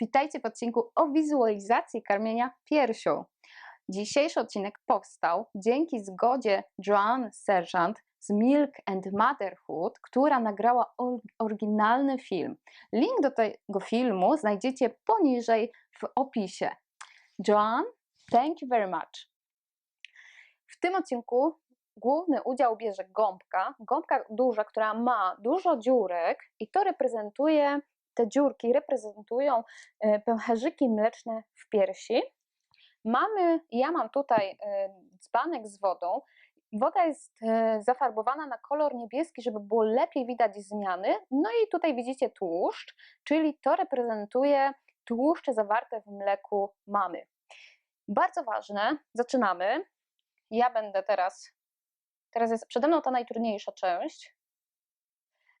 Witajcie w odcinku o wizualizacji karmienia piersią. Dzisiejszy odcinek powstał dzięki zgodzie Joanne Sergeant z Milk and Motherhood, która nagrała oryginalny film. Link do tego filmu znajdziecie poniżej w opisie. Joanne, thank you very much. W tym odcinku główny udział bierze gąbka, gąbka duża, która ma dużo dziurek i to reprezentuje te dziurki reprezentują e, pęcherzyki mleczne w piersi. Mamy, ja mam tutaj e, dzbanek z wodą. Woda jest e, zafarbowana na kolor niebieski, żeby było lepiej widać zmiany. No i tutaj widzicie tłuszcz, czyli to reprezentuje tłuszcze zawarte w mleku mamy. Bardzo ważne, zaczynamy. Ja będę teraz, teraz jest przede mną ta najtrudniejsza część.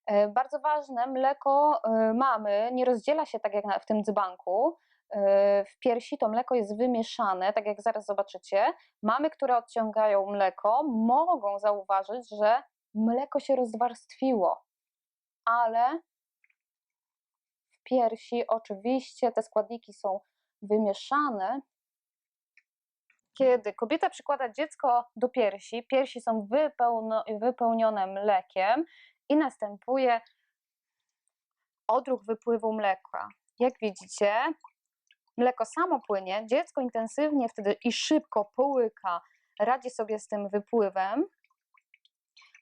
E, bardzo ważne, mleko e, mamy nie rozdziela się tak jak w tym dzbanku. E, w piersi to mleko jest wymieszane, tak jak zaraz zobaczycie. Mamy, które odciągają mleko, mogą zauważyć, że mleko się rozwarstwiło, ale w piersi oczywiście te składniki są wymieszane. Kiedy kobieta przykłada dziecko do piersi, piersi są wypełnione mlekiem i następuje odruch wypływu mleka. Jak widzicie, mleko samo płynie, dziecko intensywnie wtedy i szybko połyka, radzi sobie z tym wypływem,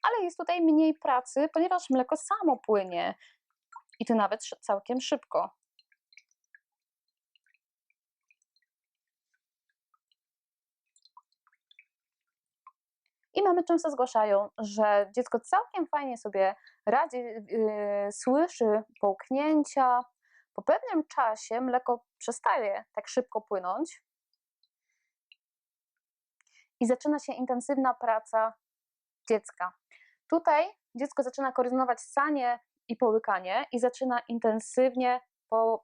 ale jest tutaj mniej pracy, ponieważ mleko samo płynie i to nawet całkiem szybko. I mamy często zgłaszają, że dziecko całkiem fajnie sobie radzi, yy, słyszy połknięcia. Po pewnym czasie mleko przestaje tak szybko płynąć i zaczyna się intensywna praca dziecka. Tutaj dziecko zaczyna koordynować sanie i połykanie i zaczyna intensywnie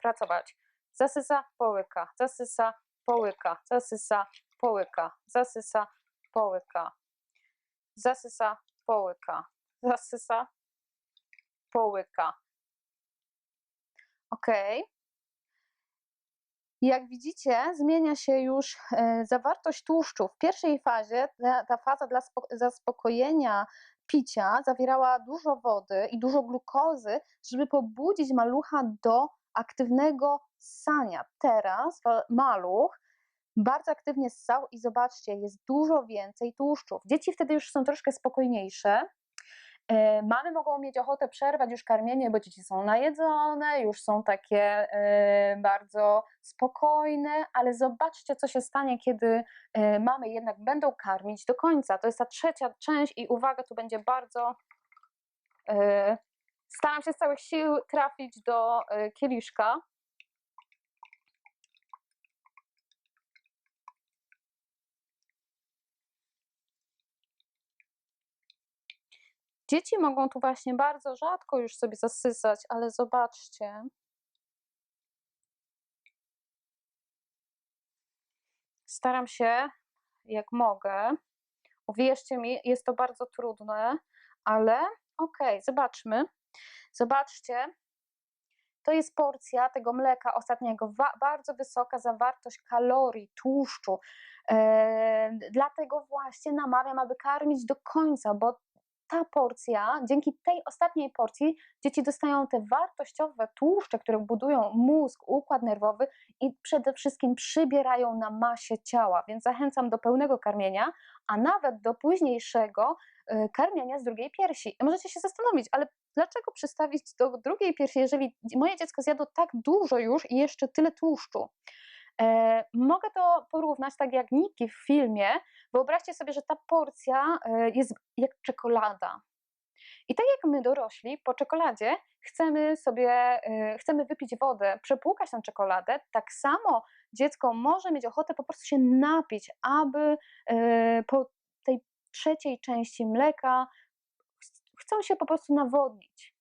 pracować. Zasysa, połyka, zasysa, połyka, zasysa, połyka, zasysa, połyka zasysa, połyka, zasysa, połyka. Ok. Jak widzicie, zmienia się już e, zawartość tłuszczu. W pierwszej fazie ta, ta faza dla zaspokojenia picia zawierała dużo wody i dużo glukozy, żeby pobudzić malucha do aktywnego ssania. Teraz maluch bardzo aktywnie ssał i zobaczcie, jest dużo więcej tłuszczów. Dzieci wtedy już są troszkę spokojniejsze. E, mamy mogą mieć ochotę przerwać już karmienie, bo dzieci są najedzone, już są takie e, bardzo spokojne, ale zobaczcie, co się stanie, kiedy e, mamy jednak będą karmić do końca. To jest ta trzecia część i uwaga, tu będzie bardzo. Staram się z całych sił trafić do kieliszka. Dzieci mogą tu właśnie bardzo rzadko już sobie zasysać, ale zobaczcie. Staram się, jak mogę. Uwierzcie mi, jest to bardzo trudne, ale okej, okay, zobaczmy. Zobaczcie, to jest porcja tego mleka ostatniego, bardzo wysoka zawartość kalorii, tłuszczu. E, dlatego właśnie namawiam, aby karmić do końca, bo ta porcja, dzięki tej ostatniej porcji, dzieci dostają te wartościowe tłuszcze, które budują mózg, układ nerwowy i przede wszystkim przybierają na masie ciała. Więc zachęcam do pełnego karmienia, a nawet do późniejszego y, karmienia z drugiej piersi. I możecie się zastanowić, ale dlaczego przystawić do drugiej piersi, jeżeli moje dziecko zjadło tak dużo już i jeszcze tyle tłuszczu? E, mogę to porównać tak jak Niki w filmie. Wyobraźcie sobie, że ta porcja e, jest jak czekolada. I tak jak my dorośli po czekoladzie chcemy sobie, e, chcemy wypić wodę, przepłukać tę czekoladę, tak samo dziecko może mieć ochotę po prostu się napić, aby po tej trzeciej części mleka chcą się po prostu nawodnić.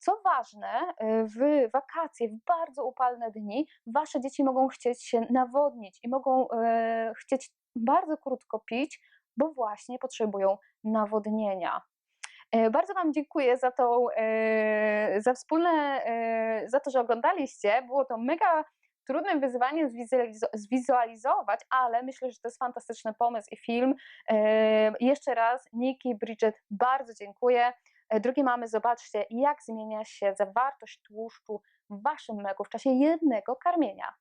Co ważne, y, w wakacje, w bardzo upalne dni, wasze dzieci mogą chcieć się nawodnić i mogą e, chcieć bardzo krótko pić, bo właśnie potrzebują nawodnienia. E, bardzo Wam dziękuję za, tą, e, za wspólne, za to, że oglądaliście. Było to mega trudnym wyzwaniem zwizualizo- zwizualizować, ale myślę, że to jest fantastyczny pomysł i film. Jeszcze raz, Niki, Bridget, bardzo dziękuję. E, Drogie mamy, zobaczcie, jak zmienia się zawartość tłuszczu w waszym mleku w czasie jednego karmienia.